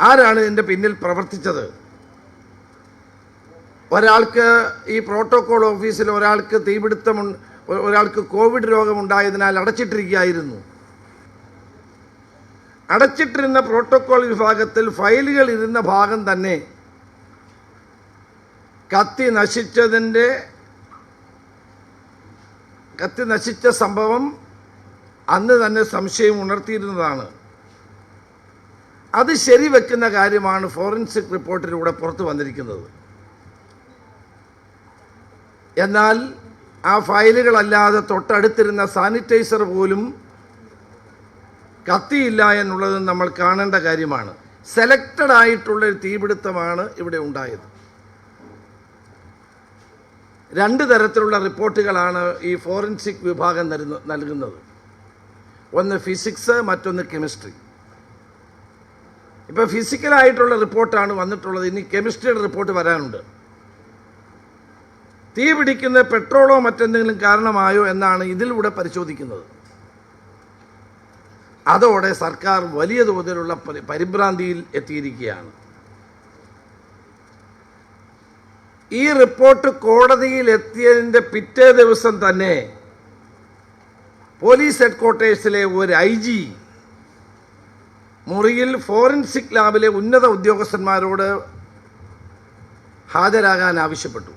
ആരാണ് ഇതിന്റെ പിന്നിൽ പ്രവർത്തിച്ചത്? ഒരാൾക്ക് ഈ പ്രോട്ടോകോൾ ഓഫീസിൽ ഒരാൾക്ക് തീപിടുത്തം ഒരാൾക്ക് കോവിഡ് രോഗമുണ്ടായതിനാൽ അടച്ചിട്ടിരിക്കുകയായിരുന്നു. അടച്ചിട്ടിരുന്ന പ്രോട്ടോകോൾ വിഭാഗത്തിൽ ഫയലുകൾ ഇരുന്ന ഭാഗം തന്നെ കത്തി നശിച്ചതിന്റെ കത്തി നശിച്ച സംഭവം അന്ന് തന്നെ സംശയം ഉണർത്തിയിരുന്നതാണ്. അത് ശരിവെക്കുന്ന കാര്യമാണ് ഫോറൻസിക് റിപ്പോർട്ടിലൂടെ പുറത്തു വന്നിരിക്കുന്നത്. എന്നാൽ ആ ഫയലുകളല്ലാതെ തൊട്ടടുത്തിരുന്ന സാനിറ്റൈസർ പോലും കത്തിയില്ല എന്നുള്ളത് നമ്മൾ കാണേണ്ട കാര്യമാണ്. സെലക്റ്റഡ് ആയിട്ടുള്ള ഒരു തീപിടുത്തമാണ് ഇവിടെ ഉണ്ടായത്. രണ്ട് തരത്തിലുള്ള റിപ്പോർട്ടുകളാണ് ഈ ഫോറൻസിക് വിഭാഗം നൽകുന്നത്. ഒന്ന് ഫിസിക്സ് മറ്റൊന്ന് കെമിസ്ട്രി. ഇപ്പോൾ ഫിസിക്കലായിട്ടുള്ള റിപ്പോർട്ടാണ് വന്നിട്ടുള്ളത്. ഇനി കെമിസ്ട്രിയുടെ റിപ്പോർട്ട് വരാനുണ്ട്. തീ പിടിക്കുന്ന പെട്രോളോ മറ്റെന്തെങ്കിലും കാരണമായോ എന്നാണ് ഇതിലൂടെ പരിശോധിക്കുന്നത്. അതോടെ സർക്കാർ വലിയ തോതിലുള്ള പരിഭ്രാന്തിയിൽ എത്തിയിരിക്കുകയാണ്. ഈ റിപ്പോർട്ട് കോടതിയിൽ എത്തിയതിന്റെ പിറ്റേ ദിവസം തന്നെ പോലീസ് ഹെഡ്ക്വാർട്ടേഴ്സിലെ ഒരു ഐ ജി മുറിയിൽ ഫോറൻസിക് ലാബിലെ ഉന്നത ഉദ്യോഗസ്ഥന്മാരോട് ഹാജരാകാൻ ആവശ്യപ്പെട്ടു.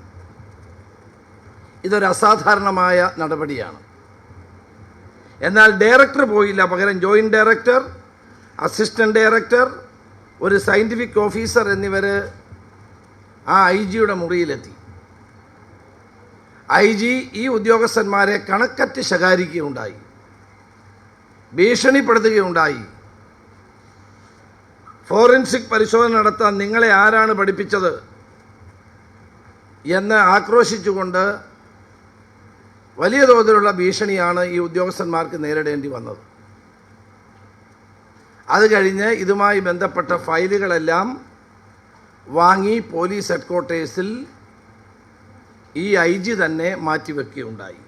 ഇതൊരു അസാധാരണമായ നടപടിയാണ്. എന്നാൽ ഡയറക്ടർ പോയില്ല. പകരം ജോയിന്റ് ഡയറക്ടർ അസിസ്റ്റന്റ് ഡയറക്ടർ ഒരു സയന്റിഫിക് ഓഫീസർ എന്നിവർ ആ ഐ ജിയുടെ മുറിയിലെത്തി. ഐ ജി ഈ ഉദ്യോഗസ്ഥന്മാരെ കണക്കറ്റ് ശകാരിക്കുകയുണ്ടായി ഭീഷണിപ്പെടുത്തുകയുണ്ടായി. ഫോറൻസിക് പരിശോധന നടത്താൻ നിങ്ങളെ ആരാണ് പഠിപ്പിച്ചത് എന്ന് ആക്രോശിച്ചുകൊണ്ട് വലിയ തോതിലുള്ള ഭീഷണിയാണ് ഈ ഉദ്യോഗസ്ഥന്മാർക്ക് നേരിടേണ്ടി വന്നത്. അത് കഴിഞ്ഞ് ഇതുമായി ബന്ധപ്പെട്ട ഫയലുകളെല്ലാം വാങ്ങി പോലീസ് ഹെഡ്ക്വാർട്ടേഴ്സിൽ ഈ ഐ ജി തന്നെ മാറ്റിവെക്കുകയുണ്ടായി.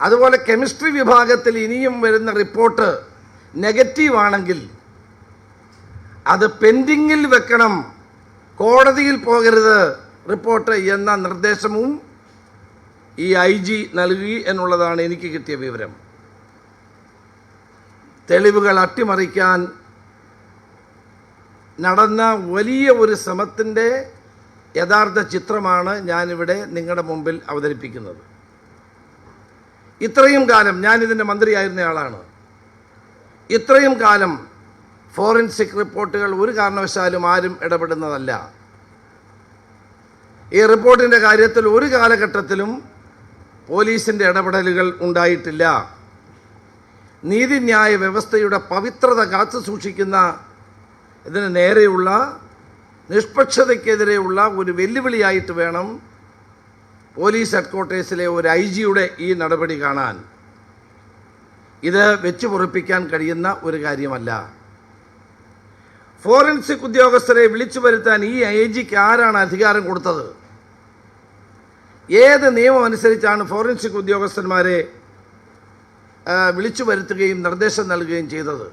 അതുപോലെ കെമിസ്ട്രി വിഭാഗത്തിൽ ഇനിയും വരുന്ന റിപ്പോർട്ട് നെഗറ്റീവ് ആണെങ്കിൽ അത് പെൻഡിങ്ങിൽ വെക്കണം. കോടതിയിൽ പോകരുത്. റിപ്പോർട്ട് എന്ന നിർദ്ദേശവും ഈ ഐ ജി നൽകി എന്നുള്ളതാണ് എനിക്ക് കിട്ടിയ വിവരം. തെളിവുകൾ അട്ടിമറിക്കാൻ നടന്ന വലിയ ഒരു ശ്രമത്തിന്റെ യഥാർത്ഥ ചിത്രമാണ് ഞാനിവിടെ നിങ്ങളുടെ മുമ്പിൽ അവതരിപ്പിക്കുന്നത്. ഇത്രയും കാലം ഞാനിതിന്റെ മന്ത്രിയായിരുന്നയാളാണ് ഇത്രയും കാലം ഫോറൻസിക് റിപ്പോർട്ടുകൾ ഒരു കാരണവശാലും ആരും ഇടപെടുന്നതല്ല. ഈ റിപ്പോർട്ടിന്റെ കാര്യത്തിൽ ഒരു കാലഘട്ടത്തിലും പോലീസിന്റെ ഇടപെടലുകൾ ഉണ്ടായിട്ടില്ല. നീതിന്യായ വ്യവസ്ഥയുടെ പവിത്രത കാത്തു സൂക്ഷിക്കുന്ന ഇതിന് നേരെയുള്ള നിഷ്പക്ഷതയ്ക്കെതിരെയുള്ള ഒരു വെല്ലുവിളിയായിട്ട് വേണം പോലീസ് ഹെഡ്ക്വാർട്ടേഴ്സിലെ ഒരു ഐ ജിയുടെ ഈ നടപടി കാണാൻ. ഇത് വെച്ച് പൊറിപ്പിക്കാൻ കഴിയുന്ന ഒരു കാര്യമല്ല. ഫോറൻസിക് ഉദ്യോഗസ്ഥരെ വിളിച്ചു വരുത്താൻ ഈ ഐ ജിക്ക് ആരാണ് അധികാരം കൊടുത്തത്? ഏത് നിയമം അനുസരിച്ചാണ് ഫോറൻസിക് ഉദ്യോഗസ്ഥന്മാരെ വിളിച്ചു വരുത്തുകയും നിർദ്ദേശം നൽകുകയും ചെയ്തത്?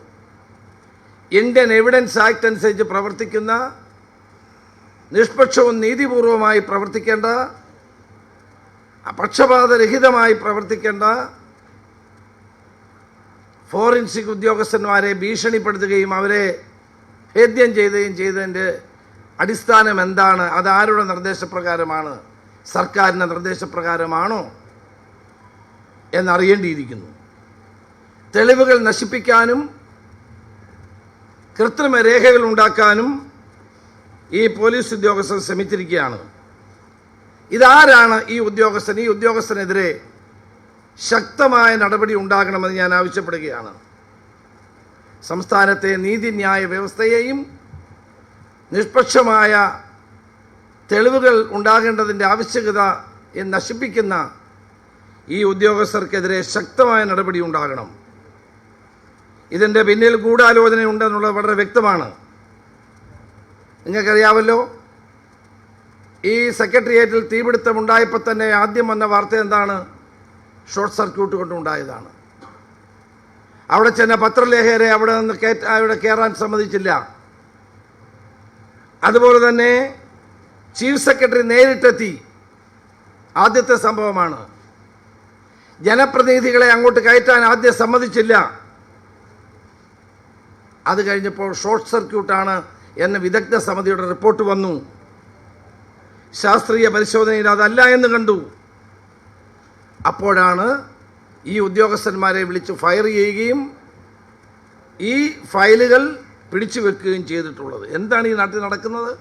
ഇന്ത്യൻ എവിഡൻസ് ആക്ട് അനുസരിച്ച് പ്രവർത്തിക്കുന്ന നിഷ്പക്ഷവും നീതിപൂർവമായി പ്രവർത്തിക്കേണ്ട പക്ഷപാതരഹിതമായി പ്രവർത്തിക്കേണ്ട ഫോറൻസിക് ഉദ്യോഗസ്ഥന്മാരെ ഭീഷണിപ്പെടുത്തുകയും അവരെ ഭേദ്യം ചെയ്യുകയും ചെയ്തതിന്റെ അടിസ്ഥാനം എന്താണ്? അത് ആരുടെ നിർദ്ദേശപ്രകാരമാണ്? സർക്കാരിന്റെ നിർദ്ദേശപ്രകാരമാണോ എന്നറിയേണ്ടിയിരിക്കുന്നു. തെളിവുകൾ നശിപ്പിക്കാനും കൃത്രിമ രേഖകൾ ഉണ്ടാക്കാനും ഈ പോലീസ് ഉദ്യോഗസ്ഥർ ശ്രമിച്ചിരിക്കുകയാണ്. ഇതാരാണ് ഈ ഉദ്യോഗസ്ഥൻ? ഈ ഉദ്യോഗസ്ഥനെതിരെ ശക്തമായ നടപടി ഉണ്ടാകണമെന്ന് ഞാൻ ആവശ്യപ്പെടുകയാണ്. സംസ്ഥാനത്തെ നീതിന്യായ വ്യവസ്ഥയെയും നിഷ്പക്ഷമായ തെളിവുകൾ ഉണ്ടാകേണ്ടതിന്റെ ആവശ്യകത എന്ന് നശിപ്പിക്കുന്ന ഈ ഉദ്യോഗസ്ഥർക്കെതിരെ ശക്തമായ നടപടി ഉണ്ടാകണം. ഇതിന്റെ പിന്നിൽ ഗൂഢാലോചന ഉണ്ടെന്നുള്ളത് വളരെ വ്യക്തമാണ്. നിങ്ങൾക്കറിയാമല്ലോ ഈ സെക്രട്ടേറിയറ്റിൽ തീപിടുത്തം ഉണ്ടായപ്പോൾ തന്നെ ആദ്യം വന്ന വാർത്ത എന്താണ്? ഷോർട്ട് സർക്യൂട്ട് കൊണ്ടുണ്ടായതാണ്. അവിടെ ചെന്ന പത്രലേഖകരെ അവിടെ നിന്ന് കയറ്റ അവിടെ കയറാൻ സമ്മതിച്ചില്ല. അതുപോലെ തന്നെ ചീഫ് സെക്രട്ടറി നേരിട്ടെത്തി. ആദ്യത്തെ സംഭവമാണ്. ജനപ്രതിനിധികളെ അങ്ങോട്ട് കയറ്റാൻ ആദ്യം സമ്മതിച്ചില്ല. അത് കഴിഞ്ഞപ്പോൾ ഷോർട്ട് സർക്യൂട്ടാണ് എന്ന വിദഗ്ധ സമിതിയുടെ റിപ്പോർട്ട് വന്നു. ശാസ്ത്രീയ പരിശോധനയിൽ അതല്ല എന്ന് കണ്ടു. അപ്പോഴാണ് ഈ ഉദ്യോഗസ്ഥന്മാരെ വിളിച്ച് ഫയർ ചെയ്യുകയും ഈ ഫയലുകൾ പിടിച്ചു വെക്കുകയും ചെയ്തിട്ടുള്ളത്. എന്താണ് ഈ നാട്ടിൽ നടക്കുന്നത്?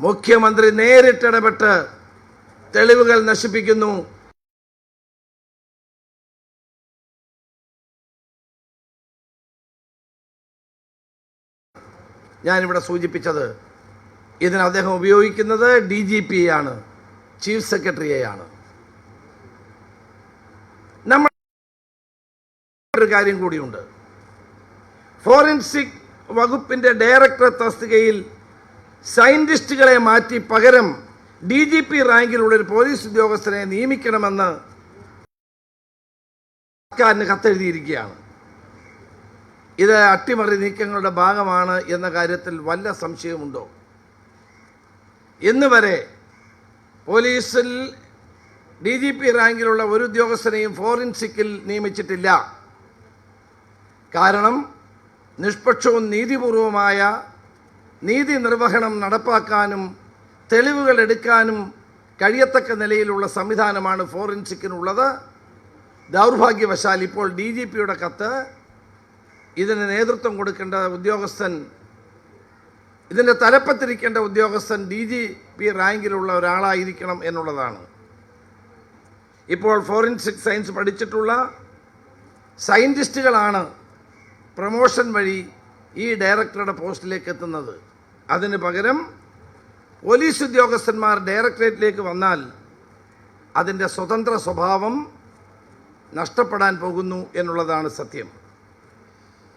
മുഖ്യമന്ത്രി നേരിട്ടിടപെട്ട് തെളിവുകൾ നശിപ്പിക്കുന്നു. ഞാനിവിടെ സൂചിപ്പിച്ചത് ഇതിന് അദ്ദേഹം ഉപയോഗിക്കുന്നത് ഡി ജി പി ആണ് ചീഫ് സെക്രട്ടറിയെയാണ് നമ്മൾ ഒരു കാര്യം കൂടിയുണ്ട്. ഫോറൻസിക് വകുപ്പിന്റെ ഡയറക്ടർ തസ്തികയിൽ സയന്റിസ്റ്റുകളെ മാറ്റി പകരം ഡി ജി പി റാങ്കിലുള്ള ഒരു പോലീസ് ഉദ്യോഗസ്ഥനെ നിയമിക്കണമെന്ന് സർക്കാരിന് കത്തെഴുതിയിരിക്കുകയാണ്. ഇത് അട്ടിമറി നീക്കങ്ങളുടെ ഭാഗമാണ് എന്ന കാര്യത്തിൽ വല്ല സംശയമുണ്ടോ? ഇന്ന് വരെ പോലീസിൽ ഡി ജി പി റാങ്കിലുള്ള ഒരു ഉദ്യോഗസ്ഥനെയും ഫോറൻസിക്കിൽ നിയമിച്ചിട്ടില്ല. കാരണം നിഷ്പക്ഷവും നീതിപൂർവമായ നീതി നിർവഹണം നടപ്പാക്കാനും തെളിവുകൾ എടുക്കാനും കഴിയത്തക്ക നിലയിലുള്ള സംവിധാനമാണ് ഫോറൻസിക്കിനുള്ളത്. ദൗർഭാഗ്യവശാൽ ഇപ്പോൾ ഡി ജി പിയുടെ കത്ത് ഇതിന് നേതൃത്വം കൊടുക്കേണ്ട ഉദ്യോഗസ്ഥൻ ഇതിന്റെ തലപ്പത്തിരിക്കേണ്ട ഉദ്യോഗസ്ഥൻ ഡി ജി പി റാങ്കിലുള്ള ഒരാളായിരിക്കണം എന്നുള്ളതാണ്. ഇപ്പോൾ ഫോറൻസിക് സയൻസ് പഠിച്ചിട്ടുള്ള സയന്റിസ്റ്റുകളാണ് പ്രൊമോഷൻ വഴി ഈ ഡയറക്ടറുടെ പോസ്റ്റിലേക്ക് എത്തുന്നത് അതിന് പകരം പോലീസ് ഉദ്യോഗസ്ഥന്മാർ ഡയറക്ടറേറ്റിലേക്ക് വന്നാൽ അതിന്റെ സ്വതന്ത്ര സ്വഭാവം നഷ്ടപ്പെടാൻ പോകുന്നു എന്നുള്ളതാണ് സത്യം.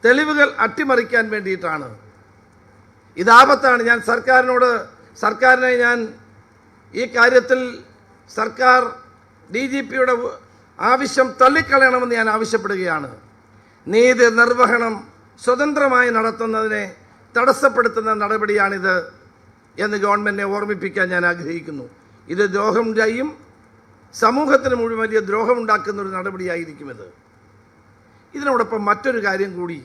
തെളിവുകൾ അട്ടിമറിക്കാൻ വേണ്ടിയിട്ടാണ്. ഇതാപത്താണ് ഞാൻ സർക്കാരിനോട് സർക്കാരിനെ ഞാൻ ഈ കാര്യത്തിൽ സർക്കാർ ഡി ജി പിയുടെ ആവശ്യം തള്ളിക്കളയണമെന്ന് ഞാൻ ആവശ്യപ്പെടുകയാണ്. നീതി നിർവഹണം സ്വതന്ത്രമായി നടത്തുന്നതിനെ തടസ്സപ്പെടുത്തുന്ന നടപടിയാണിത് എന്ന് ഗവൺമെന്റിനെ ഓർമ്മിപ്പിക്കാൻ ഞാൻ ആഗ്രഹിക്കുന്നു. ഇത് ദ്രോഹം ചെയ്യും സമൂഹത്തിന് മുഴുവൻ വലിയ ദ്രോഹമുണ്ടാക്കുന്ന ഒരു നടപടിയായിരിക്കും ഇത്. ഇതിനോടൊപ്പം മറ്റൊരു കാര്യം കൂടി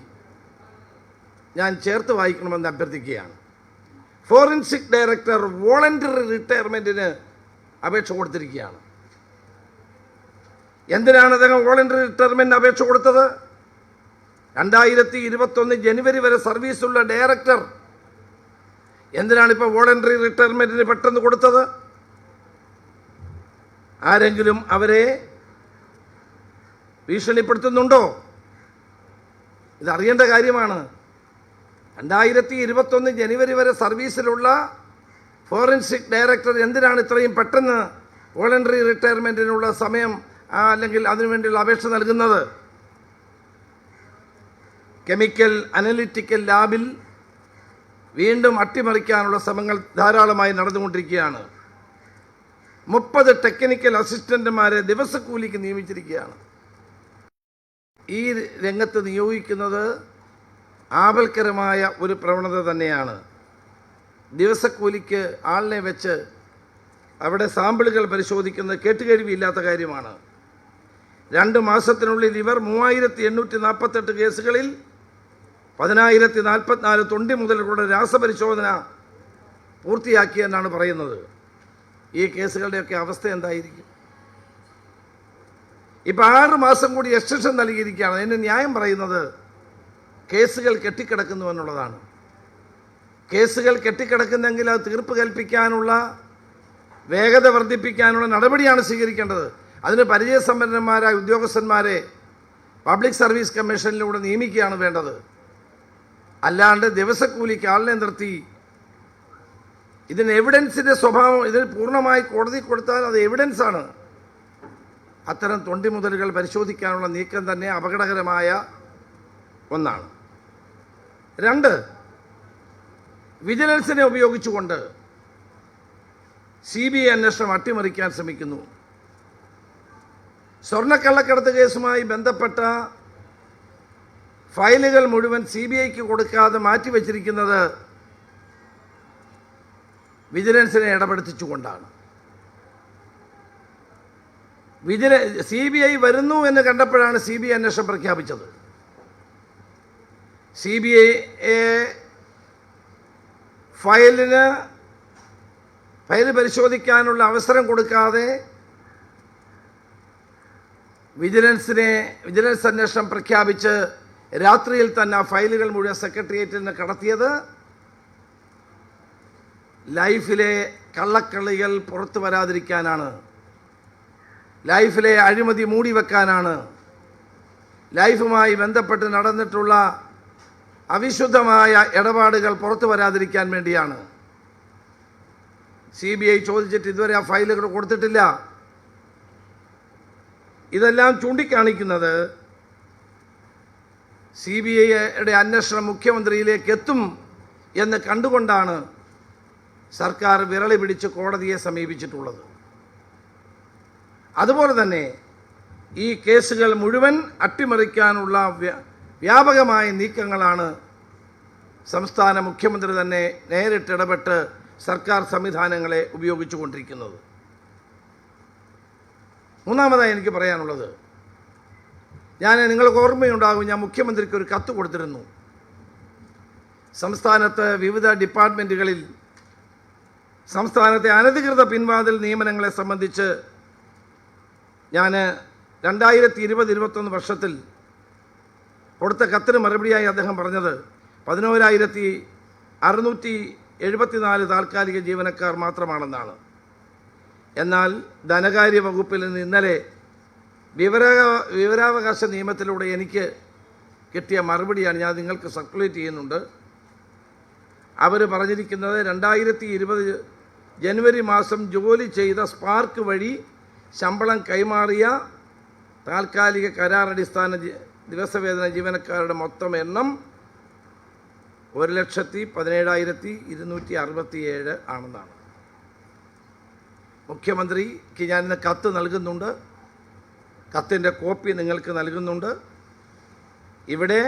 ഞാൻ ചേർത്ത് വായിക്കണമെന്ന് അഭ്യർത്ഥിക്കുകയാണ്. ഫോറൻസിക് ഡയറക്ടർ വോളണ്ടറി റിട്ടയർമെന്റിന് അപേക്ഷ കൊടുത്തിരിക്കുകയാണ്. എന്തിനാണ് അദ്ദേഹം വോളണ്ടറി റിട്ടയർമെന്റിന് അപേക്ഷ കൊടുത്തത്? രണ്ടായിരത്തി ഇരുപത്തൊന്ന് ജനുവരി വരെ സർവീസുള്ള ഡയറക്ടർ എന്തിനാണ് ഇപ്പോൾ വോളണ്ടറി റിട്ടയർമെന്റിന് പെട്ടെന്ന് കൊടുത്തത്? ആരെങ്കിലും അവരെ ഭീഷണിപ്പെടുത്തുന്നുണ്ടോ? ഇതറിയേണ്ട കാര്യമാണ്. രണ്ടായിരത്തി ഇരുപത്തൊന്ന് ജനുവരി വരെ സർവീസിലുള്ള ഫോറൻസിക് ഡയറക്ടർ എന്തിനാണ് ഇത്രയും പെട്ടെന്ന് വോളണ്ടറി റിട്ടയർമെന്റിനുള്ള സമയം അല്ലെങ്കിൽ അതിനുവേണ്ടിയുള്ള അപേക്ഷ നൽകുന്നത്? കെമിക്കൽ അനലിറ്റിക്കൽ ലാബിൽ വീണ്ടും അട്ടിമറിക്കാനുള്ള ശ്രമങ്ങൾ ധാരാളമായി നടന്നുകൊണ്ടിരിക്കുകയാണ്. മുപ്പത് ടെക്നിക്കൽ അസിസ്റ്റന്റുമാരെ ദിവസക്കൂലിക്ക് നിയമിച്ചിരിക്കുകയാണ്. ഈ രംഗത്ത് നിയോഗിക്കുന്നത് ആപൽക്കരമായ ഒരു പ്രവണത തന്നെയാണ്. ദിവസക്കൂലിക്ക് ആളിനെ വെച്ച് അവിടെ സാമ്പിളുകൾ പരിശോധിക്കുന്നത് കേട്ടുകഴിവില്ലാത്ത കാര്യമാണ്. രണ്ട് മാസത്തിനുള്ളിൽ ഇവർ മൂവായിരത്തി എണ്ണൂറ്റി നാൽപ്പത്തെട്ട് കേസുകളിൽ പതിനായിരത്തി നാൽപ്പത്തിനാല് തൊണ്ടി മുതലുകളുടെ രാസപരിശോധന പൂർത്തിയാക്കിയെന്നാണ് പറയുന്നത്. ഈ കേസുകളുടെയൊക്കെ അവസ്ഥ എന്തായിരിക്കും? ഇപ്പം ആറ് മാസം കൂടി എക്സ്റ്റൻഷൻ നൽകിയിരിക്കുകയാണ്. അതിന് ന്യായം പറയുന്നത് കേസുകൾ കെട്ടിക്കിടക്കുന്നു എന്നുള്ളതാണ്. കേസുകൾ കെട്ടിക്കിടക്കുന്നെങ്കിൽ അത് തീർപ്പ് കൽപ്പിക്കാനുള്ള വേഗത വർദ്ധിപ്പിക്കാനുള്ള നടപടിയാണ് സ്വീകരിക്കേണ്ടത്. അതിന് പരിചയസമ്പന്നന്മാരായ ഉദ്യോഗസ്ഥന്മാരെ പബ്ലിക് സർവീസ് കമ്മീഷനിലൂടെ നിയമിക്കുകയാണ് വേണ്ടത്. അല്ലാണ്ട് ദിവസക്കൂലിക്ക് ആളിനെ നിർത്തി. ഇതിന് എവിഡൻസിന്റെ സ്വഭാവം ഇതിന് പൂർണമായി കോടതി കൊടുത്താൽ അത് എവിഡൻസാണ് അത്തരം തൊണ്ടി മുതലുകൾ പരിശോധിക്കാനുള്ള നീക്കം തന്നെ അപകടകരമായ ഒന്നാണ്. രണ്ട് വിജിലൻസിനെ ഉപയോഗിച്ചുകൊണ്ട് സി ബി ഐ അന്വേഷണം അട്ടിമറിക്കാൻ ശ്രമിക്കുന്നു. സ്വർണക്കള്ളക്കടത്ത് കേസുമായി ബന്ധപ്പെട്ട ഫയലുകൾ മുഴുവൻ സി ബി ഐക്ക് കൊടുക്കാതെ മാറ്റിവെച്ചിരിക്കുന്നത് വിജിലൻസിനെ ഇടപെടുത്തിച്ചുകൊണ്ടാണ്. വിജില സി ബി ഐ വരുന്നു എന്ന് കണ്ടപ്പോഴാണ് സി ബി ഐ അന്വേഷണം പ്രഖ്യാപിച്ചത്. സി ബി ഐ ഫയലിന് ഫയൽ പരിശോധിക്കാനുള്ള അവസരം കൊടുക്കാതെ വിജിലൻസിനെ വിജിലൻസ് അന്വേഷണം പ്രഖ്യാപിച്ച് രാത്രിയിൽ തന്നെ ആ ഫയലുകൾ മുഴുവൻ സെക്രട്ടേറിയറ്റിൽ നിന്ന് കടത്തിയത് ലൈഫിലെ കള്ളക്കളികൾ പുറത്തു വരാതിരിക്കാനാണ്. ലൈഫിലെ അഴിമതി മൂടി വെക്കാനാണ്. ലൈഫുമായി ബന്ധപ്പെട്ട് നടന്നിട്ടുള്ള അവിശുദ്ധമായ ഇടപാടുകൾ പുറത്തു വരാതിരിക്കാൻ വേണ്ടിയാണ്. സി ബി ഐ ചോദിച്ചിട്ട് ഇതുവരെ ആ ഫയലുകൾ കൊടുത്തിട്ടില്ല. ഇതെല്ലാം ചൂണ്ടിക്കാണിക്കുന്നത് സി ബി ഐയുടെ അന്വേഷണം മുഖ്യമന്ത്രിയിലേക്ക് എത്തും എന്ന് കണ്ടുകൊണ്ടാണ് സർക്കാർ വിരളി പിടിച്ച് കോടതിയെ സമീപിച്ചിട്ടുള്ളത്. അതുപോലെ തന്നെ ഈ കേസുകൾ മുഴുവൻ അട്ടിമറിക്കാനുള്ള വ്യ- വ്യാപകമായ നീക്കങ്ങളാണ് സംസ്ഥാന മുഖ്യമന്ത്രി തന്നെ നേരിട്ട് ഇടപെട്ട് സർക്കാർ സംവിധാനങ്ങളെ ഉപയോഗിച്ചുകൊണ്ടിരിക്കുന്നത്. മൂന്നാമതായി എനിക്ക് പറയാനുള്ളത് ഞാൻ നിങ്ങൾക്ക് ഓർമ്മയുണ്ടാകും ഞാൻ മുഖ്യമന്ത്രിക്ക് ഒരു കത്ത് കൊടുത്തിരുന്നു. സംസ്ഥാനത്ത് വിവിധ ഡിപ്പാർട്ട്മെന്റുകളിൽ സംസ്ഥാനത്തെ അനധികൃത പിൻവാതിൽ നിയമനങ്ങളെ സംബന്ധിച്ച് ഞാൻ രണ്ടായിരത്തി ഇരുപത് ഇരുപത്തൊന്ന് വർഷത്തിൽ കൊടുത്ത കത്തിന് മറുപടിയായി അദ്ദേഹം പറഞ്ഞത് പതിനോരായിരത്തി അറുന്നൂറ്റി എഴുപത്തിനാല് താൽക്കാലിക ജീവനക്കാർ മാത്രമാണെന്നാണ്. എന്നാൽ ധനകാര്യ വകുപ്പിൽ നിന്ന് ഇന്നലെ വിവര വിവരാവകാശ നിയമത്തിലൂടെ എനിക്ക് കിട്ടിയ മറുപടിയാണ് ഞാൻ നിങ്ങൾക്ക് സർക്കുലേറ്റ് ചെയ്യുന്നുണ്ട്. അവർ പറഞ്ഞിരിക്കുന്നത് രണ്ടായിരത്തി ഇരുപത് ജനുവരി മാസം ജോലി ചെയ്ത സ്പാർക്ക് വഴി ശമ്പളം കൈമാറിയ താൽക്കാലിക കരാറടിസ്ഥാന ദിവസവേതന ജീവനക്കാരുടെ മൊത്തം എണ്ണം ഒരു ലക്ഷത്തി പതിനേഴായിരത്തി ഇരുന്നൂറ്റി അറുപത്തിയേഴ് ആണെന്നാണ്. മുഖ്യമന്ത്രിക്ക് ഞാൻ കത്ത് നൽകുന്നുണ്ട്. കത്തിന്റെ കോപ്പി നിങ്ങൾക്ക് നൽകുന്നുണ്ട്. ഇവിടെ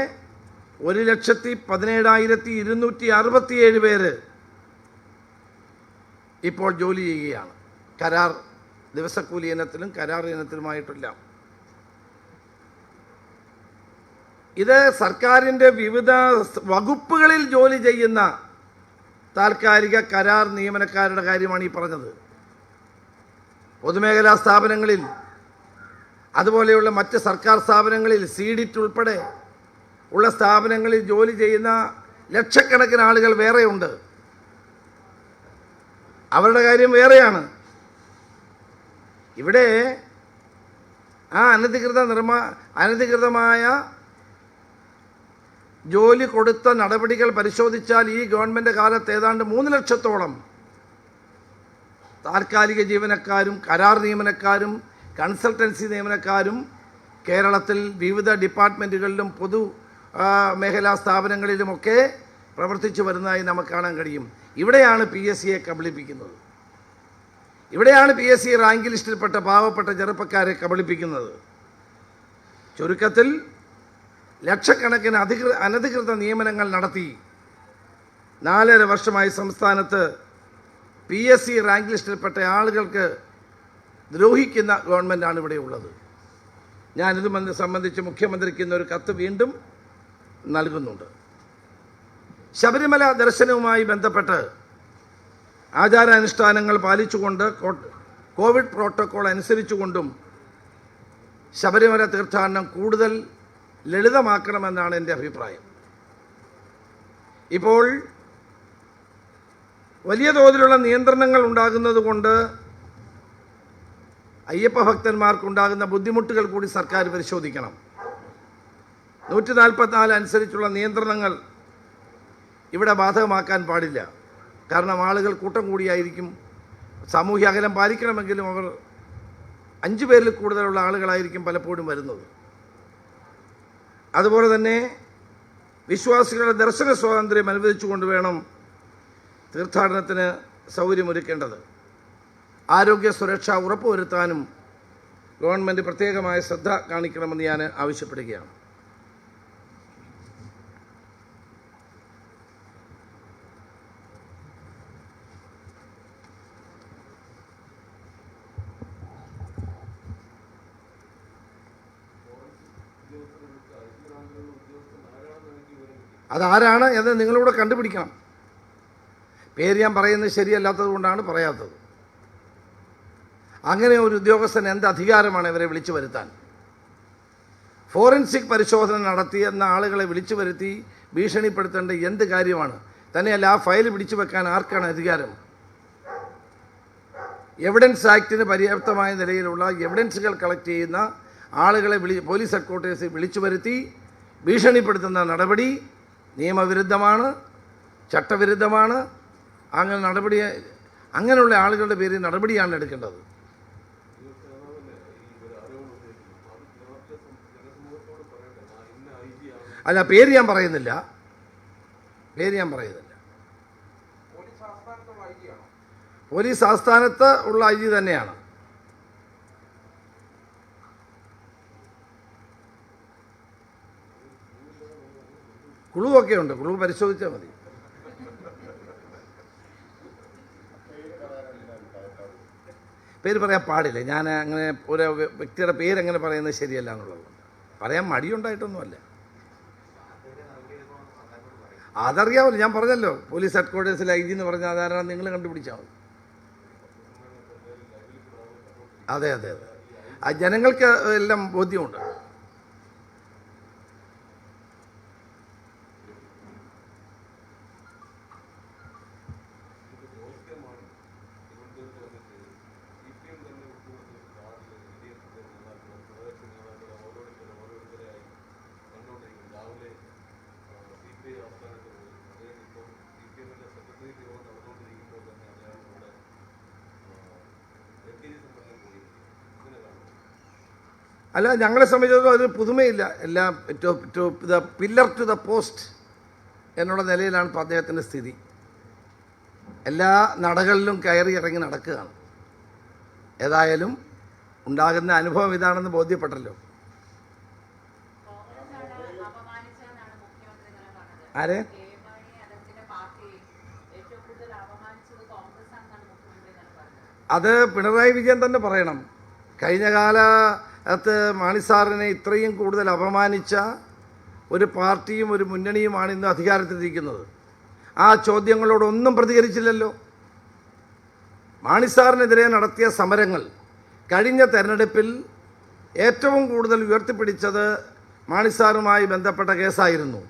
ഒരു ലക്ഷത്തി പതിനേഴായിരത്തി ഇരുന്നൂറ്റി അറുപത്തിയേഴ് പേര് ഇപ്പോൾ ജോലി ചെയ്യുകയാണ്. കരാർ ദിവസക്കൂലി ഇനത്തിലും കരാർ ഇനത്തിലുമായിട്ടെല്ലാം. ഇത് സർക്കാരിന്റെ വിവിധ വകുപ്പുകളിൽ ജോലി ചെയ്യുന്ന താൽക്കാലിക കരാർ നിയമനക്കാരുടെ കാര്യമാണ് ഈ പറഞ്ഞത്. പൊതുമേഖലാ സ്ഥാപനങ്ങളിൽ അതുപോലെയുള്ള മറ്റ് സർക്കാർ സ്ഥാപനങ്ങളിൽ സീഡിറ്റ് ഉൾപ്പെടെ ഉള്ള സ്ഥാപനങ്ങളിൽ ജോലി ചെയ്യുന്ന ലക്ഷക്കണക്കിന് ആളുകൾ വേറെയുണ്ട്. അവരുടെ കാര്യം വേറെയാണ്. ഇവിടെ ആ അനധികൃത നിർമ്മാ അനധികൃതമായ ജോലി കൊടുത്ത നടപടികൾ പരിശോധിച്ചാൽ ഈ ഗവൺമെന്റ് കാലത്ത് ഏതാണ്ട് മൂന്ന് ലക്ഷത്തോളം താൽക്കാലിക ജീവനക്കാരും കരാർ നിയമനക്കാരും കൺസൾട്ടൻസി നിയമനക്കാരും കേരളത്തിൽ വിവിധ ഡിപ്പാർട്ട്മെന്റുകളിലും പൊതു മേഖലാ സ്ഥാപനങ്ങളിലുമൊക്കെ പ്രവർത്തിച്ചു വരുന്നതായി നമുക്ക് കാണാൻ കഴിയും. ഇവിടെയാണ് പി എസ് സിയെ കബളിപ്പിക്കുന്നത്. ഇവിടെയാണ് പി എസ് സി റാങ്ക് ലിസ്റ്റിൽപ്പെട്ട പാവപ്പെട്ട ചെറുപ്പക്കാരെ കബളിപ്പിക്കുന്നത്. ചുരുക്കത്തിൽ ലക്ഷക്കണക്കിന് അധികൃത അനധികൃത നിയമനങ്ങൾ നടത്തി നാലര വർഷമായി സംസ്ഥാനത്ത് പി എസ് സി റാങ്ക് ലിസ്റ്റിൽപ്പെട്ട ആളുകൾക്ക് ദ്രോഹിക്കുന്ന ഗവൺമെന്റാണ് ഇവിടെ ഉള്ളത്. ഞാനിത് സംബന്ധിച്ച് മുഖ്യമന്ത്രിക്ക് ഇന്നൊരു കത്ത് വീണ്ടും നൽകുന്നുണ്ട്. ശബരിമല ദർശനവുമായി ബന്ധപ്പെട്ട് ആചാരാനുഷ്ഠാനങ്ങൾ പാലിച്ചുകൊണ്ട് കോവിഡ് പ്രോട്ടോക്കോൾ അനുസരിച്ചുകൊണ്ടും ശബരിമല തീർത്ഥാടനം കൂടുതൽ ലളിതമാക്കണമെന്നാണ് എന്റെ അഭിപ്രായം. ഇപ്പോൾ വലിയ തോതിലുള്ള നിയന്ത്രണങ്ങൾ ഉണ്ടാകുന്നത് കൊണ്ട് അയ്യപ്പ ഭക്തന്മാർക്കുണ്ടാകുന്ന ബുദ്ധിമുട്ടുകൾ കൂടി സർക്കാർ പരിശോധിക്കണം. നൂറ്റി നാൽപ്പത്തിനാല് അനുസരിച്ചുള്ള നിയന്ത്രണങ്ങൾ ഇവിടെ ബാധകമാക്കാൻ പാടില്ല. കാരണം ആളുകൾ കൂട്ടം കൂടിയായിരിക്കും. സാമൂഹ്യ അകലം പാലിക്കണമെങ്കിലും അവർ അഞ്ച് പേരിൽ കൂടുതലുള്ള ആളുകളായിരിക്കും പലപ്പോഴും വരുന്നത്. അതുപോലെ തന്നെ വിശ്വാസികളുടെ ദർശന സ്വാതന്ത്ര്യം അനുവദിച്ചുകൊണ്ട് വേണം തീർത്ഥാടനത്തിന് സൗകര്യമൊരുക്കേണ്ടത്. ആരോഗ്യ സുരക്ഷ ഉറപ്പുവരുത്താനും ഗവൺമെന്റ് പ്രത്യേകമായ ശ്രദ്ധ കാണിക്കണമെന്ന് ഞാൻ ആവശ്യപ്പെടുകയാണ്. അതാരാണ് എന്ന് നിങ്ങളിവിടെ കണ്ടുപിടിക്കണം. പേര് ഞാൻ പറയുന്നത് ശരിയല്ലാത്തത് കൊണ്ടാണ് പറയാത്തത്. അങ്ങനെ ഒരു ഉദ്യോഗസ്ഥൻ എന്ത് അധികാരമാണ് ഇവരെ വിളിച്ചു വരുത്താൻ? ഫോറൻസിക് പരിശോധന നടത്തി എന്ന ആളുകളെ വിളിച്ചു വരുത്തി ഭീഷണിപ്പെടുത്തേണ്ട എന്ത് കാര്യമാണ്? തന്നെയല്ല ആ ഫയൽ പിടിച്ചു വെക്കാൻ ആർക്കാണ് അധികാരം? എവിഡൻസ് ആക്ടിന് പര്യാപ്തമായ നിലയിലുള്ള എവിഡൻസുകൾ കളക്ട് ചെയ്യുന്ന ആളുകളെ വിളി പോലീസ് ഹെഡ്ക്വാർട്ടേഴ്സിൽ വിളിച്ചു വരുത്തി ഭീഷണിപ്പെടുത്തുന്ന നടപടി നിയമവിരുദ്ധമാണ് ചട്ടവിരുദ്ധമാണ്. അങ്ങനെ നടപടി അങ്ങനെയുള്ള ആളുകളുടെ പേരിൽ നടപടിയാണ് എടുക്കേണ്ടത്. അല്ല പേര് ഞാൻ പറയുന്നില്ല. പേര് ഞാൻ പറയുന്നില്ല. പോലീസ് ആസ്ഥാനത്ത് ഉള്ള ഐ ജി തന്നെയാണ്. കുളുവൊക്കെ ഉണ്ട് കുളു പരിശോധിച്ചാൽ മതി. പേര് പറയാൻ പാടില്ല. ഞാൻ അങ്ങനെ ഒരു വ്യക്തിയുടെ പേരെങ്ങനെ പറയുന്നത് ശരിയല്ല എന്നുള്ളത്. പറയാൻ മടിയുണ്ടായിട്ടൊന്നുമല്ല. അതറിയാമല്ലോ ഞാൻ പറഞ്ഞല്ലോ പോലീസ് ഹെഡ്ക്വാർട്ടേഴ്സിൽ ഐ ജി എന്ന് പറഞ്ഞാൽ അതാരാണ് നിങ്ങൾ കണ്ടുപിടിച്ചാൽ മതി. അതെ അതെ അതെ. ആ ജനങ്ങൾക്ക് എല്ലാം ബോധ്യമുണ്ട്. അല്ല ഞങ്ങളെ സംബന്ധിച്ചിടത്തോളം ഒരു പുതുമയില്ല എല്ലാം to the pillar to the post എന്നുള്ള നിലയിലാണ് ഇപ്പോൾ അദ്ദേഹത്തിന്റെ സ്ഥിതി എല്ലാ നടകളിലും കയറി ഇറങ്ങി നടക്കുകയാണ് ഏതായാലും ഉണ്ടാകുന്ന അനുഭവം ഇതാണെന്ന് ബോധ്യപ്പെട്ടല്ലോ. ആരെ. അത് പിണറായി വിജയൻ തന്നെ പറയണം കഴിഞ്ഞ കാലത്ത് മാണിസാറിനെ ഇത്രയും കൂടുതൽ അപമാനിച്ച ഒരു പാർട്ടിയും ഒരു മുന്നണിയുമാണ് ഇന്ന് അധികാരത്തിലിരിക്കുന്നത്. ആ ചോദ്യങ്ങളോടൊന്നും പ്രതികരിച്ചില്ലല്ലോ. മാണിസാറിനെതിരെ നടത്തിയ സമരങ്ങൾ കഴിഞ്ഞ തെരഞ്ഞെടുപ്പിൽ ഏറ്റവും കൂടുതൽ ഉയർത്തിപ്പിടിച്ചത് മാണിസാറുമായി ബന്ധപ്പെട്ട കേസായിരുന്നു.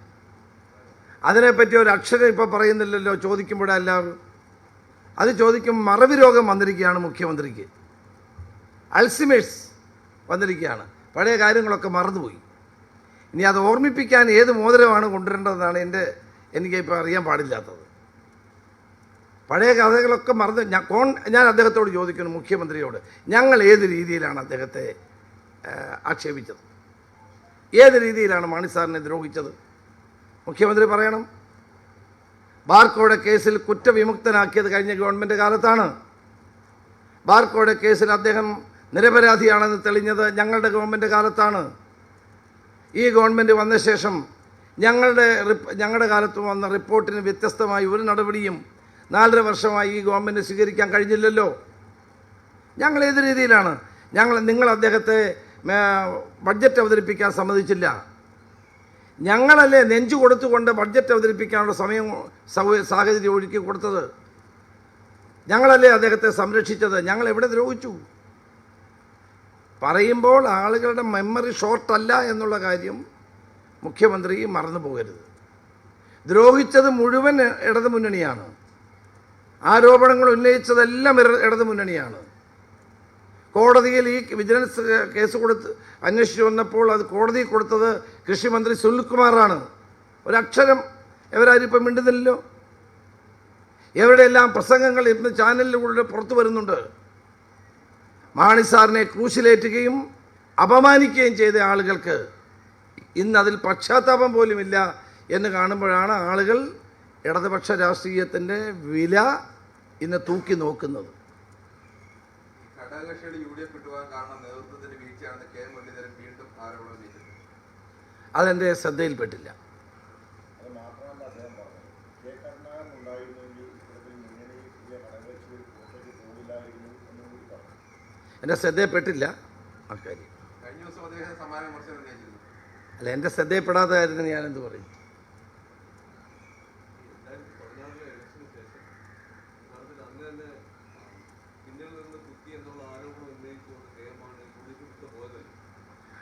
അതിനെപ്പറ്റി ഒരു അക്ഷരം ഇപ്പോൾ പറയുന്നില്ലല്ലോ ചോദിക്കുമ്പോഴെല്ലാവരും അത് ചോദിക്കും മറവി രോഗം വന്നിരിക്കുകയാണ് മുഖ്യമന്ത്രിക്ക്. അൾസിമേഴ്സ് വന്നിരിക്കുകയാണ്. പഴയ കാര്യങ്ങളൊക്കെ മറന്നുപോയി. ഇനി അത് ഓർമ്മിപ്പിക്കാൻ ഏത് മോതിരമാണ് കൊണ്ടുവരേണ്ടതെന്നാണ് എന്റെ എനിക്ക് ഇപ്പോൾ അറിയാൻ പാടില്ലാത്തത്. പഴയ കഥകളൊക്കെ മറന്ന് ഞാൻ കോൺ ഞാൻ അദ്ദേഹത്തോട് ചോദിക്കുന്നു മുഖ്യമന്ത്രിയോട്. ഞങ്ങൾ ഏത് രീതിയിലാണ് അദ്ദേഹത്തെ ആക്ഷേപിച്ചത്? ഏത് രീതിയിലാണ് മാണി സാറിനെ ദ്രോഹിച്ചത്? മുഖ്യമന്ത്രി പറയണം. ബാർക്കോയുടെ കേസിൽ കുറ്റവിമുക്തനാക്കിയത് കഴിഞ്ഞ ഗവൺമെന്റ് കാലത്താണ്. ബാർക്കോയുടെ കേസിൽ അദ്ദേഹം നിരപരാധിയാണെന്ന് തെളിഞ്ഞത് ഞങ്ങളുടെ ഗവൺമെന്റ് കാലത്താണ്. ഈ ഗവൺമെന്റ് വന്ന ശേഷം ഞങ്ങളുടെ ഞങ്ങളുടെ കാലത്ത് വന്ന റിപ്പോർട്ടിന് വ്യത്യസ്തമായി ഒരു നടപടിയും നാലര വർഷമായി ഈ ഗവൺമെന്റ് സ്വീകരിക്കാൻ കഴിഞ്ഞില്ലല്ലോ. ഞങ്ങൾ ഏത് രീതിയിലാണ്? ഞങ്ങൾ നിങ്ങൾ അദ്ദേഹത്തെ ബഡ്ജറ്റ് അവതരിപ്പിക്കാൻ സമ്മതിച്ചില്ല. ഞങ്ങളല്ലേ നെഞ്ചു കൊടുത്തുകൊണ്ട് ബഡ്ജറ്റ് അവതരിപ്പിക്കാനുള്ള സമയം സാഹചര്യം ഒഴുക്കി കൊടുത്തത്? ഞങ്ങളല്ലേ അദ്ദേഹത്തെ സംരക്ഷിച്ചത്? ഞങ്ങൾ എവിടെ ദ്രോഹിച്ചു? പറയുമ്പോൾ ആളുകളുടെ മെമ്മറി ഷോർട്ടല്ല എന്നുള്ള കാര്യം മുഖ്യമന്ത്രി മറന്നു പോകരുത്. ദ്രോഹിച്ചത് മുഴുവൻ ഇടതു മുന്നണിയാണ് ആരോപണങ്ങൾ ഉന്നയിച്ചതെല്ലാം ഇട- ഇടതു മുന്നണിയാണ് കോടതിയിൽ ഈ വിജിലൻസ് കേസ് കൊടുത്ത് അന്വേഷിച്ചു വന്നപ്പോൾ അത് കോടതി കൊടുത്തത് കൃഷിമന്ത്രി സുനിൽകുമാറാണ്. ഒരക്ഷരം ഇവരാരും ഇപ്പം മിണ്ടുന്നില്ലല്ലോ. എവിടെയെല്ലാം പ്രസംഗങ്ങൾ ഇന്ന് ചാനലിലൂടെ പുറത്തു വരുന്നുണ്ട്. മാണി സാറിനെ ക്രൂശിലേറ്റുകയും അപമാനിക്കുകയും ചെയ്ത ആളുകൾക്ക് ഇന്ന് അതിൽ പശ്ചാത്താപം പോലുമില്ല എന്ന് കാണുമ്പോഴാണ് ആളുകൾ ഇടതുപക്ഷ രാഷ്ട്രീയത്തിന്റെ വില ഇന്ന് തൂക്കി നോക്കുന്നത്. അതെന്റെ യു ഡി എഫ് വിട്ടുപോകാൻ കാരണം നേതൃത്വത്തിന്റെ വീഴ്ചയാണെന്ന് കെ മുരളീധരൻ വീണ്ടും ആരോപണം ഉന്നയിച്ചിട്ടുണ്ട് അതെന്റെ ശ്രദ്ധയിൽപ്പെട്ടില്ല അത് മാത്രമല്ല അദ്ദേഹം പറഞ്ഞു കെ കരുണാകരൻ ഉണ്ടായിരുന്നെങ്കിൽ ഇത്തരത്തിൽ മുന്നണി പുതിയ കടകക്ഷി പുറത്തേക്ക് പോകില്ലായിരുന്നു എന്നും കൂടി പറഞ്ഞു എന്റെ ശ്രദ്ധയിൽപ്പെട്ടില്ല ആ കാര്യം അല്ല എന്റെ ശ്രദ്ധയിൽപ്പെടാത്ത കാര്യത്തിന് ഞാനെന്ത് പറയും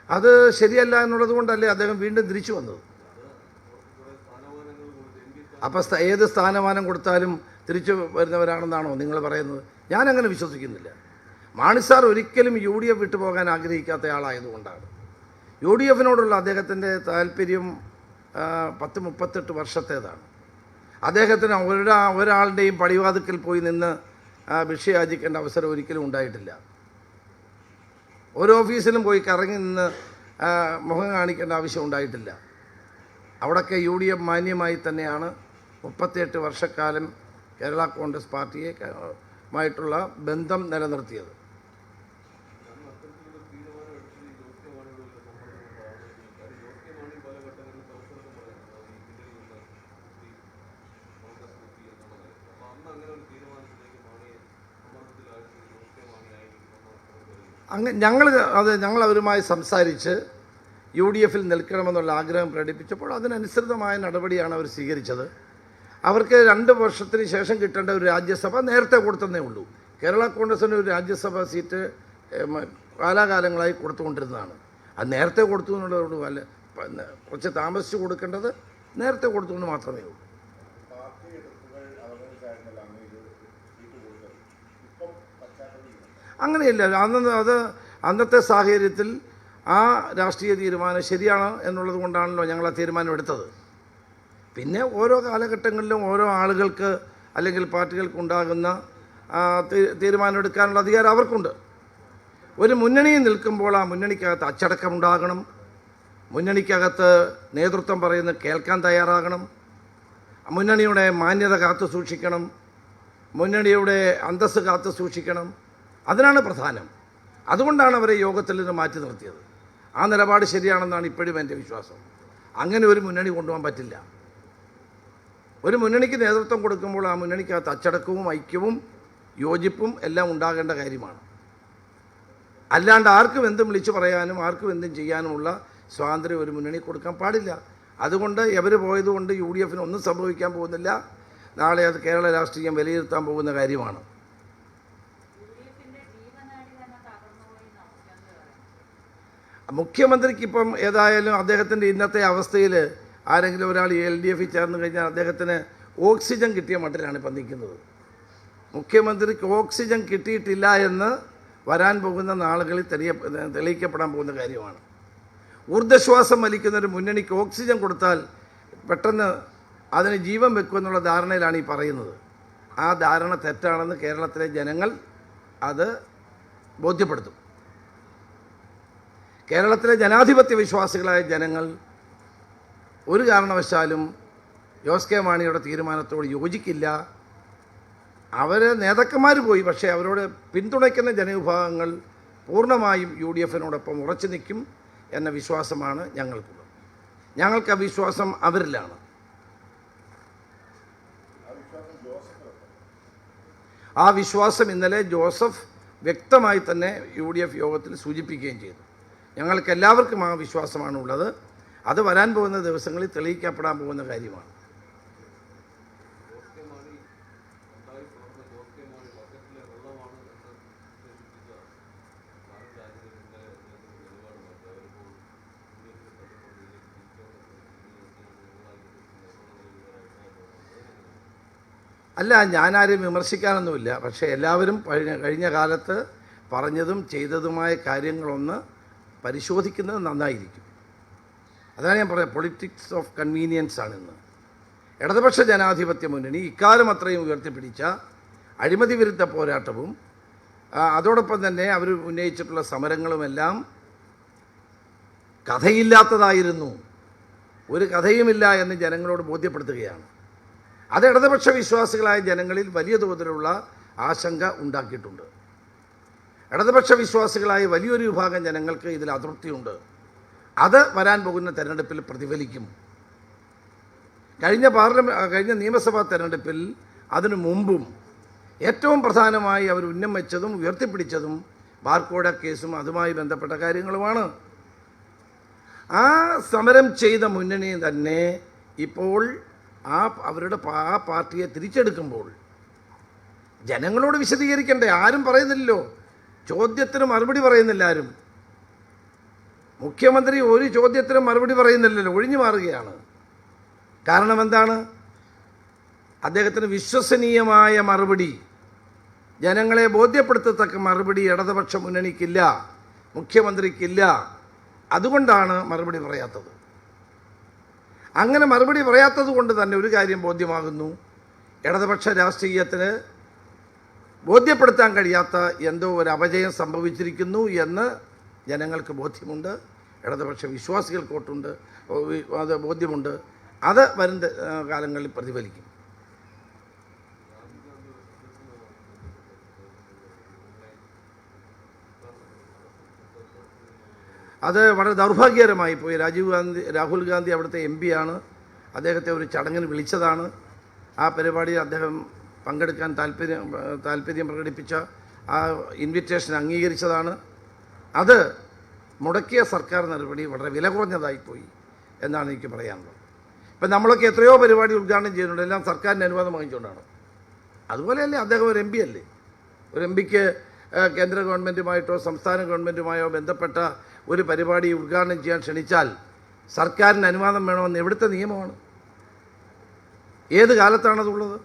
അത് ശരിയല്ല എന്നുള്ളത് കൊണ്ടല്ലേ അദ്ദേഹം വീണ്ടും തിരിച്ചു വന്നത്? അപ്പം ഏത് സ്ഥാനമാനം കൊടുത്താലും തിരിച്ചു വരുന്നവരാണെന്നാണോ നിങ്ങൾ പറയുന്നത്? ഞാനങ്ങനെ വിശ്വസിക്കുന്നില്ല. മാണി സാർ ഒരിക്കലും യു ഡി എഫ് വിട്ടുപോകാൻ ആഗ്രഹിക്കാത്ത ആളായതുകൊണ്ടാണ്. യു ഡി എഫിനോടുള്ള അദ്ദേഹത്തിന്റെ താല്പര്യം പത്ത് മുപ്പത്തെട്ട് വർഷത്തേതാണ്. അദ്ദേഹത്തിന് ഒരാ ഒരാളുടെയും പടിവാതിക്കൽ പോയി നിന്ന് ഭിക്ഷയാചിക്കേണ്ട ഭിക്ഷ യാചിക്കേണ്ട അവസരം ഒരിക്കലും ഉണ്ടായിട്ടില്ല. ഓരോ ഓഫീസിലും പോയി കറങ്ങി നിന്ന് മുഖം കാണിക്കേണ്ട ആവശ്യം ഉണ്ടായിട്ടില്ല. അവിടൊക്കെ യു ഡി എഫ് മാന്യമായി തന്നെയാണ് മുപ്പത്തിയെട്ട് വർഷക്കാലം കേരള കോൺഗ്രസ് പാർട്ടിയെ മായിട്ടുള്ള ബന്ധം നിലനിർത്തിയത് അന്ന് അത്തരത്തിലുള്ള തീരുമാനം എടുത്തത് ഈ ജോസ് കെ മാണിയുടെ ഒരു സമ്മർദ്ദം കൊണ്ടാണ് ഈ കാര്യം ജോസ് കെ മാണി പല ഘട്ടങ്ങളിലും പരസ്പരം പറയുന്നത് ഈ പിന്നിൽ നിന്ന് കുത്തി കോൺഗ്രസ് കുത്തി എന്നുള്ള കാര്യം അപ്പൊ അന്ന് അങ്ങനെ ഒരു തീരുമാനത്തിലേക്ക് മാണിയെ സമ്മർദ്ദത്തിലാക്കി ജോസ് കെ മാണി ആയിരിക്കും എന്നാണ് കരുതുന്നത് അങ്ങ് ഞങ്ങൾ അത് ഞങ്ങൾ അവരുമായി സംസാരിച്ച് യു ഡി എഫിൽ നിൽക്കണമെന്നുള്ള ആഗ്രഹം പ്രകടിപ്പിച്ചപ്പോൾ അതിനനുസൃതമായ നടപടിയാണ് അവർ സ്വീകരിച്ചത്. അവർക്ക് രണ്ട് വർഷത്തിന് ശേഷം കിട്ടേണ്ട ഒരു രാജ്യസഭ നേരത്തെ കൊടുത്തതേ ഉള്ളൂ. കേരള കോൺഗ്രസിന് ഒരു രാജ്യസഭ സീറ്റ് കാലാകാലങ്ങളായി കൊടുത്തുകൊണ്ടിരുന്നതാണ്. അത് നേരത്തെ കൊടുത്തു എന്നുള്ളതുകൊണ്ട് അല്ല കുറച്ച് താമസിച്ച് കൊടുക്കേണ്ടത് നേരത്തെ കൊടുത്തുകൊണ്ട് മാത്രമേ ഉള്ളൂ പാർട്ടി എതിർപ്പുകൾ അവഗണിച്ചായിരുന്നല്ലോ അന്ന് ഇത് സീറ്റ് കൊടുത്തത് ഇപ്പം പശ്ചാത്തലം അങ്ങനെയില്ല. അന്ന് അത് അന്നത്തെ സാഹചര്യത്തിൽ ആ രാഷ്ട്രീയ തീരുമാനം ശരിയാണ് എന്നുള്ളത് കൊണ്ടാണല്ലോ ഞങ്ങൾ ആ തീരുമാനം എടുത്തത്. പിന്നെ ഓരോ കാലഘട്ടങ്ങളിലും ഓരോ ആളുകൾക്ക് അല്ലെങ്കിൽ പാർട്ടികൾക്ക് ഉണ്ടാകുന്ന തീരുമാനം എടുക്കാനുള്ള അധികാരം അവർക്കുണ്ട്. ഒരു മുന്നണിയിൽ നിൽക്കുമ്പോൾ ആ മുന്നണിക്കകത്ത് അച്ചടക്കം ഉണ്ടാകണം. മുന്നണിക്കകത്ത് നേതൃത്വം പറയുന്നത് കേൾക്കാൻ തയ്യാറാകണം. മുന്നണിയുടെ മാന്യത കാത്തു സൂക്ഷിക്കണം. മുന്നണിയുടെ അന്തസ്സ് കാത്തു സൂക്ഷിക്കണം. അതിനാണ് പ്രധാനം. അതുകൊണ്ടാണ് അവരെ യോഗത്തിൽ നിന്ന് മാറ്റി നിർത്തിയത്. ആ നിലപാട് ശരിയാണെന്നാണ് ഇപ്പോഴും എന്റെ വിശ്വാസം. അങ്ങനെ ഒരു മുന്നണി കൊണ്ടുപോകാൻ പറ്റില്ല. ഒരു മുന്നണിക്ക് നേതൃത്വം കൊടുക്കുമ്പോൾ ആ മുന്നണിക്കകത്ത് അച്ചടക്കവും ഐക്യവും യോജിപ്പും എല്ലാം ഉണ്ടാകേണ്ട കാര്യമാണ്. അല്ലാണ്ട് ആർക്കും എന്തും വിളിച്ചു പറയാനും ആർക്കും എന്തും ചെയ്യാനുമുള്ള സ്വാതന്ത്ര്യം ഒരു മുന്നണി കൊടുക്കാൻ പാടില്ല. അതുകൊണ്ട് എവർ പോയതുകൊണ്ട് യു ഡി എഫിന് ഒന്നും സംഭവിക്കാൻ പോകുന്നില്ല. നാളെ അത് കേരള രാഷ്ട്രീയം വിലയിരുത്താൻ പോകുന്ന കാര്യമാണ് യു ഡി എഫിന്റെ ജീവനാടി തന്നെ തകർന്നുപോയി എന്നാണ് മുഖ്യമന്ത്രി പറയുന്നത് മുഖ്യമന്ത്രിക്ക് ഇപ്പം ഏതായാലും അദ്ദേഹത്തിന്റെ ഇന്നത്തെ അവസ്ഥയിൽ ആരെങ്കിലും ഒരാൾ എൽ ഡി എഫിൽ ചേർന്ന് കഴിഞ്ഞാൽ അദ്ദേഹത്തിന് ഓക്സിജൻ കിട്ടിയ മട്ടിലാണ് ഇപ്പം നിൽക്കുന്നത്. മുഖ്യമന്ത്രിക്ക് ഓക്സിജൻ കിട്ടിയിട്ടില്ല എന്ന് വരാൻ പോകുന്ന നാളുകളിൽ തെളിയ തെളിയിക്കപ്പെടാൻ പോകുന്ന കാര്യമാണ്. ഊർജശ്വാസം വലിക്കുന്ന ഒരു മുന്നണിക്ക് ഓക്സിജൻ കൊടുത്താൽ പെട്ടെന്ന് അതിന് ജീവൻ വെക്കുമെന്നുള്ള ധാരണയിലാണ് ഈ പറയുന്നത്. ആ ധാരണ തെറ്റാണെന്ന് കേരളത്തിലെ ജനങ്ങൾ അത് ബോധ്യപ്പെടുത്തും. കേരളത്തിലെ ജനാധിപത്യ വിശ്വാസികളായ ജനങ്ങൾ ഒരു കാരണവശാലും ജോസ് കെ മാണിയുടെ തീരുമാനത്തോട് യോജിക്കില്ല. അവർ നേതാക്കന്മാർ പോയി പക്ഷേ അവരോട് പിന്തുണയ്ക്കുന്ന ജനവിഭാഗങ്ങൾ പൂർണമായും യു ഡി എഫിനോടൊപ്പം ഉറച്ചു നിൽക്കും എന്ന വിശ്വാസമാണ് ഞങ്ങൾക്കുള്ളത്. ഞങ്ങൾക്ക് ആ വിശ്വാസം അവരിലാണ്. ആ വിശ്വാസം ഇന്നലെ ജോസഫ് വ്യക്തമായി തന്നെ യു ഡി എഫ് യോഗത്തിൽ സൂചിപ്പിക്കുകയും ചെയ്തു. ഞങ്ങൾക്ക് എല്ലാവർക്കും ആ വിശ്വാസമാണ് ഉള്ളത് അത് വരാൻ പോകുന്ന ദിവസങ്ങളിൽ തെളിയിക്കപ്പെടാൻ പോകുന്ന കാര്യമാണ്. അല്ല ഞാനാരും വിമർശിക്കാനൊന്നുമില്ല. പക്ഷേ എല്ലാവരും കഴിഞ്ഞ കാലത്ത് പറഞ്ഞതും ചെയ്തതുമായ കാര്യങ്ങളൊന്ന് പരിശോധിക്കുന്നത് നന്നായിരിക്കും. അതാണ് ഞാൻ പറയുന്നത് പൊളിറ്റിക്സ് ഓഫ് കൺവീനിയൻസ് ആണെന്ന്. ഇടതുപക്ഷ ജനാധിപത്യ മുന്നണി ഇക്കാലം അത്രയും ഉയർത്തിപ്പിടിച്ച അഴിമതി വിരുദ്ധ പോരാട്ടവും അതോടൊപ്പം തന്നെ അവർ ഉന്നയിച്ചിട്ടുള്ള സമരങ്ങളുമെല്ലാം കഥയില്ലാത്തതായിരുന്നു. ഒരു കഥയുമില്ല എന്ന് ജനങ്ങളോട് ബോധ്യപ്പെടുത്തുകയാണ്. അത് ഇടതുപക്ഷ വിശ്വാസികളായ ജനങ്ങളിൽ വലിയ തോതിലുള്ള ആശങ്ക ഉണ്ടാക്കിയിട്ടുണ്ട്. ഇടതുപക്ഷ വിശ്വാസികളായ വലിയൊരു വിഭാഗം ജനങ്ങൾക്ക് ഇതിൽ അതൃപ്തിയുണ്ട്. അത് വരാൻ പോകുന്ന തെരഞ്ഞെടുപ്പിൽ പ്രതിഫലിക്കും. കഴിഞ്ഞ പാർലമെന്റ് കഴിഞ്ഞ നിയമസഭാ തെരഞ്ഞെടുപ്പിൽ അതിനു മുമ്പും ഏറ്റവും പ്രധാനമായി അവർ ഉന്നം വെച്ചതും ഉയർത്തിപ്പിടിച്ചതും ബാർക്കോഡ കേസും അതുമായി ബന്ധപ്പെട്ട കാര്യങ്ങളുമാണ്. ആ സമരം ചെയ്ത മുന്നണി തന്നെ ഇപ്പോൾ ആ അവരുടെ ആ പാർട്ടിയെ തിരിച്ചെടുക്കുമ്പോൾ ജനങ്ങളോട് വിശദീകരിക്കണ്ടേ? ആരും പറയുന്നില്ലല്ലോ. ചോദ്യത്തിന് മറുപടി പറയുന്നില്ല ആരും മുഖ്യമന്ത്രി ഒരു ചോദ്യത്തിനും മറുപടി പറയുന്നില്ലല്ലോ ഒഴിഞ്ഞു മാറുകയാണ്. കാരണം എന്താണ്? അദ്ദേഹത്തിന് വിശ്വസനീയമായ മറുപടി ജനങ്ങളെ ബോധ്യപ്പെടുത്തത്തക്ക മറുപടി ഇടതുപക്ഷ മുന്നണിക്കില്ല മുഖ്യമന്ത്രിക്കില്ല. അതുകൊണ്ടാണ് മറുപടി പറയാത്തത്. അങ്ങനെ മറുപടി പറയാത്തത് കൊണ്ട് തന്നെ ഒരു കാര്യം ബോധ്യമാകുന്നു. ഇടതുപക്ഷ രാഷ്ട്രീയത്തിന് ബോധ്യപ്പെടുത്താൻ കഴിയാത്ത എന്തോ ഒരു അപജയം സംഭവിച്ചിരിക്കുന്നു എന്ന് ജനങ്ങൾക്ക് ബോധ്യമുണ്ട് ഇടതുപക്ഷ വിശ്വാസികൾക്കോട്ടുണ്ട് അത് ബോധ്യമുണ്ട്. അത് വരും കാലങ്ങളിൽ പ്രതിഫലിക്കും. അത് വളരെ ദൗർഭാഗ്യകരമായി പോയി. രാജീവ് ഗാന്ധി രാഹുൽ ഗാന്ധി അവിടുത്തെ എം ആണ്. അദ്ദേഹത്തെ ഒരു ചടങ്ങിന് വിളിച്ചതാണ്. ആ പരിപാടി അദ്ദേഹം പങ്കെടുക്കാൻ താല്പര്യം താല്പര്യം പ്രകടിപ്പിച്ച ആ ഇൻവിറ്റേഷൻ അംഗീകരിച്ചതാണ്. അത് മുടക്കിയ സർക്കാർ നടപടി വളരെ വില കുറഞ്ഞതായിപ്പോയി എന്നാണ് എനിക്ക് പറയാനുള്ളത്. ഇപ്പം നമ്മളൊക്കെ എത്രയോ പരിപാടി ഉദ്ഘാടനം ചെയ്യുന്നുണ്ട്. എല്ലാം സർക്കാരിന്റെ അനുവാദം വാങ്ങിച്ചുകൊണ്ടാണ്. അതുപോലെയല്ലേ അദ്ദേഹം ഒരു എം പി അല്ലേ? ഒരു എം പിക്ക് കേന്ദ്ര ഗവൺമെന്റുമായിട്ടോ സംസ്ഥാന ഗവൺമെന്റുമായോ ബന്ധപ്പെട്ട ഒരു പരിപാടി ഉദ്ഘാടനം ചെയ്യാൻ ക്ഷണിച്ചാൽ സർക്കാരിന് അനുവാദം വേണമെന്ന് എവിടുത്തെ നിയമമാണ്? ഏത് കാലത്താണതുള്ളത്?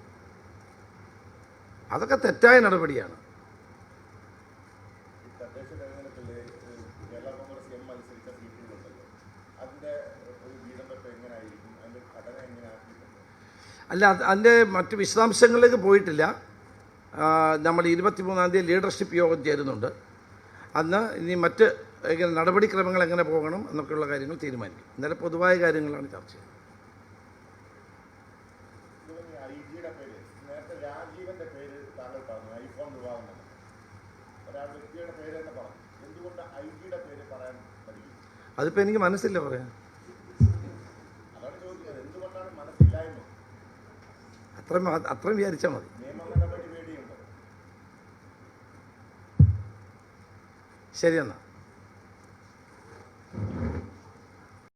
അതൊക്കെ തെറ്റായ നടപടിയാണ്. അല്ല അത് അതിന്റെ മറ്റ് വിശദാംശങ്ങളിലേക്ക് പോയിട്ടില്ല. നമ്മൾ ഇരുപത്തിമൂന്നാം തീയതി ലീഡർഷിപ്പ് യോഗം ചേരുന്നുണ്ട്. അന്ന് ഇനി മറ്റ് നടപടിക്രമങ്ങൾ എങ്ങനെ പോകണം എന്നൊക്കെയുള്ള കാര്യങ്ങൾ തീരുമാനിക്കും. ഇന്നലെ പൊതുവായ കാര്യങ്ങളാണ് ചർച്ച ചെയ്യുന്നത്. അതിപ്പോ എനിക്ക് മനസ്സില്ല പറയാൻ. അത്ര അത്രയും വിചാരിച്ചാ മതി. ശരിയെന്നാ